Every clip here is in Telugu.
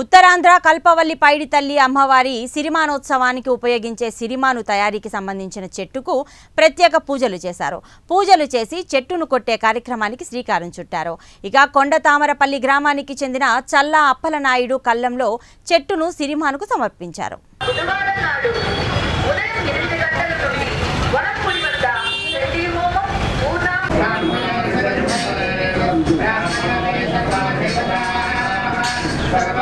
ఉత్తరాంధ్ర కల్పవల్లి పైడి తల్లి అమ్మవారి సిరిమానోత్సవానికి ఉపయోగించే సిరిమాను తయారీకి సంబంధించిన చెట్టుకు ప్రత్యేక పూజలు చేశారు. పూజలు చేసి చెట్టును కొట్టే కార్యక్రమానికి శ్రీకారం చుట్టారు. ఇక కొండ తామరపల్లి గ్రామానికి చెందిన చల్లా అప్పలనాయుడు కల్లంలో చెట్టును సిరిమానుకు సమర్పించారు.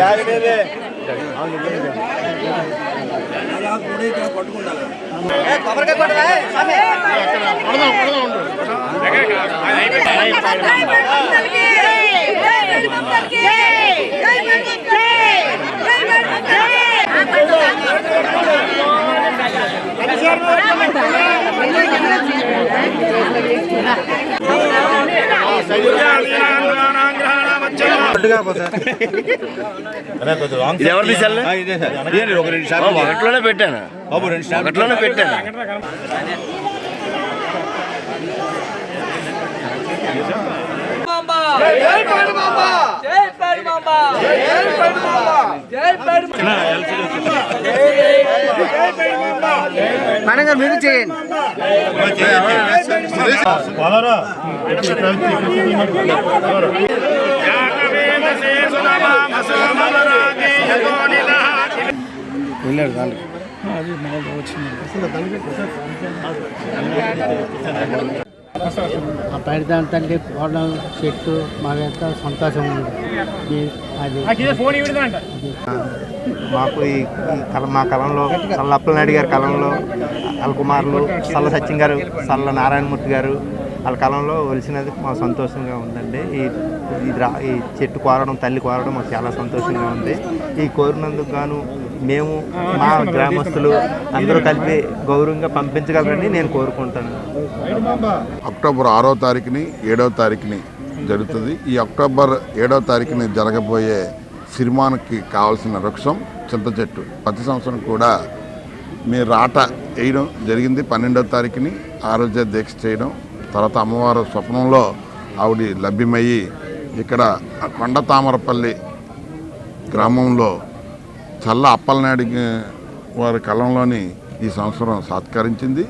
ఇది ఎవరు తీసాలి ఒకటిలోనే పెట్టాను. ఒకటిలోనే పెట్టాను. ఆ పైడిదాని తల్లి కోడలు చెట్టు మాకెంత సంతోషం ఉంది అది మాకు ఈ కల మా కలంలో సల్ల అప్పలనాయుడు గారి కలంలో అల్కుమార్లు సల్ల సత్యం గారు సల్ల నారాయణమూర్తి గారు వాళ్ళ కాలంలో వెలిసినది మాకు సంతోషంగా ఉందండి. ఈ ఈ చెట్టు కోరడం తల్లి కోరడం మాకు చాలా సంతోషంగా ఉంది. ఈ కోరినందుకు గాను మేము మా గ్రామస్తులు అందరూ కలిపి గౌరవంగా పంపించగలరని నేను కోరుకుంటాను. అక్టోబర్ ఆరో తారీఖుని ఏడవ తారీఖుని జరుగుతుంది. ఈ అక్టోబర్ ఏడవ తారీఖుని జరగబోయే సిరిమానికి కావాల్సిన వృక్షం చింత చెట్టు. ప్రతి సంవత్సరం కూడా మీ రాట వేయడం జరిగింది. పన్నెండవ తారీఖుని ఆ దీక్ష చేయడం తర్వాత అమ్మవారు స్వప్నంలో ఆవిడ లభ్యమయ్యి ఇక్కడ కొండ తామరపల్లి గ్రామంలో చల్ల అప్పలనాయుడు వారి కలంలోని ఈ సంవత్సరం సత్కరించింది.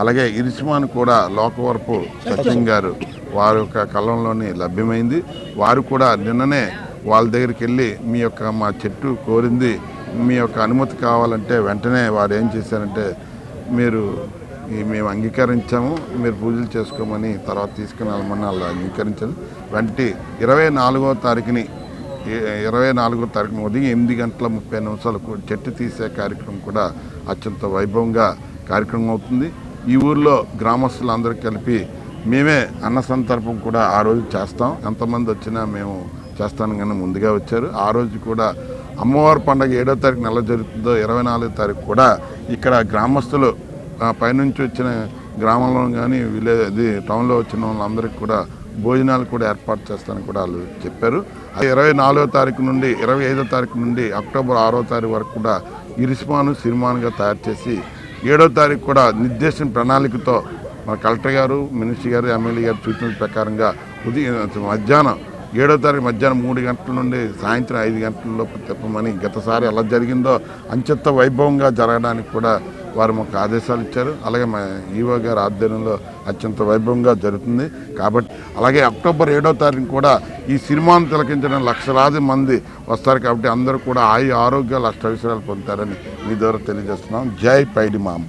అలాగే ఇరిసిమాను కూడా లోకవరపు సత్యం గారు వారి యొక్క కలంలోని లభ్యమైంది. వారు కూడా నిన్ననే వాళ్ళ దగ్గరికి వెళ్ళి మీ యొక్క మా చెట్టు కోరింది. మీ యొక్క అనుమతి కావాలంటే వెంటనే వారు ఏం చేశారంటే మీరు మేము అంగీకరించాము మీరు పూజలు చేసుకోమని తర్వాత తీసుకుని వెళ్ళమని వాళ్ళు అంగీకరించారు. వంటి ఇరవై నాలుగో తారీఖుని ఇరవై నాలుగో తారీఖున ఉదయం ఎనిమిది గంటల ముప్పై నిమిషాలకు చెట్టు తీసే కార్యక్రమం కూడా అత్యంత వైభవంగా కార్యక్రమం అవుతుంది. ఈ ఊర్లో గ్రామస్తులందరూ కలిపి మేమే అన్న సందర్భం కూడా ఆ రోజు చేస్తాం. ఎంతమంది వచ్చినా మేము చేస్తాను కానీ ముందుగా వచ్చారు. ఆ రోజు కూడా అమ్మవారి పండుగ ఏడో తారీఖు నెల జరుగుతుందో ఇరవై నాలుగో తారీఖు కూడా ఇక్కడ గ్రామస్తులు ఆ, పైనుంచి వచ్చిన గ్రామంలో కానీ విలేజ్ అది టౌన్లో వచ్చిన వాళ్ళందరికీ కూడా భోజనాలు కూడా ఏర్పాటు చేస్తానని కూడా వాళ్ళు చెప్పారు. ఇరవై నాలుగో తారీఖు నుండి ఇరవై ఐదో తారీఖు నుండి అక్టోబర్ ఆరో తారీఖు వరకు కూడా ఇరిస్మాను సిరిమానుగా తయారు చేసి ఏడో తారీఖు కూడా నిర్దేశం ప్రణాళికతో మన కలెక్టర్ గారు మినిస్టర్ గారు ఎమ్మెల్యే గారు సూచన ప్రకారంగా ఉదయం మధ్యాహ్నం ఏడో తారీఖు మధ్యాహ్నం మూడు గంటల నుండి సాయంత్రం ఐదు గంటల లోపు తిప్పమని గతసారి ఎలా జరిగిందో అంచెత్త వైభవంగా జరగడానికి కూడా వారు మాకు ఆదేశాలు ఇచ్చారు. అలాగే మా ఈవో గారి ఆధ్వర్యంలో అత్యంత వైభవంగా జరుగుతుంది. కాబట్టి అలాగే అక్టోబర్ ఏడో తారీఖు కూడా ఈ సినిమాను తిలకించిన లక్షలాది మంది వస్తారు కాబట్టి అందరూ కూడా ఆయు ఆరోగ్యాలు అష్ట విషయాలు పొందుతారని మీ ద్వారా తెలియజేస్తున్నాం. జై పైడి మాంబ.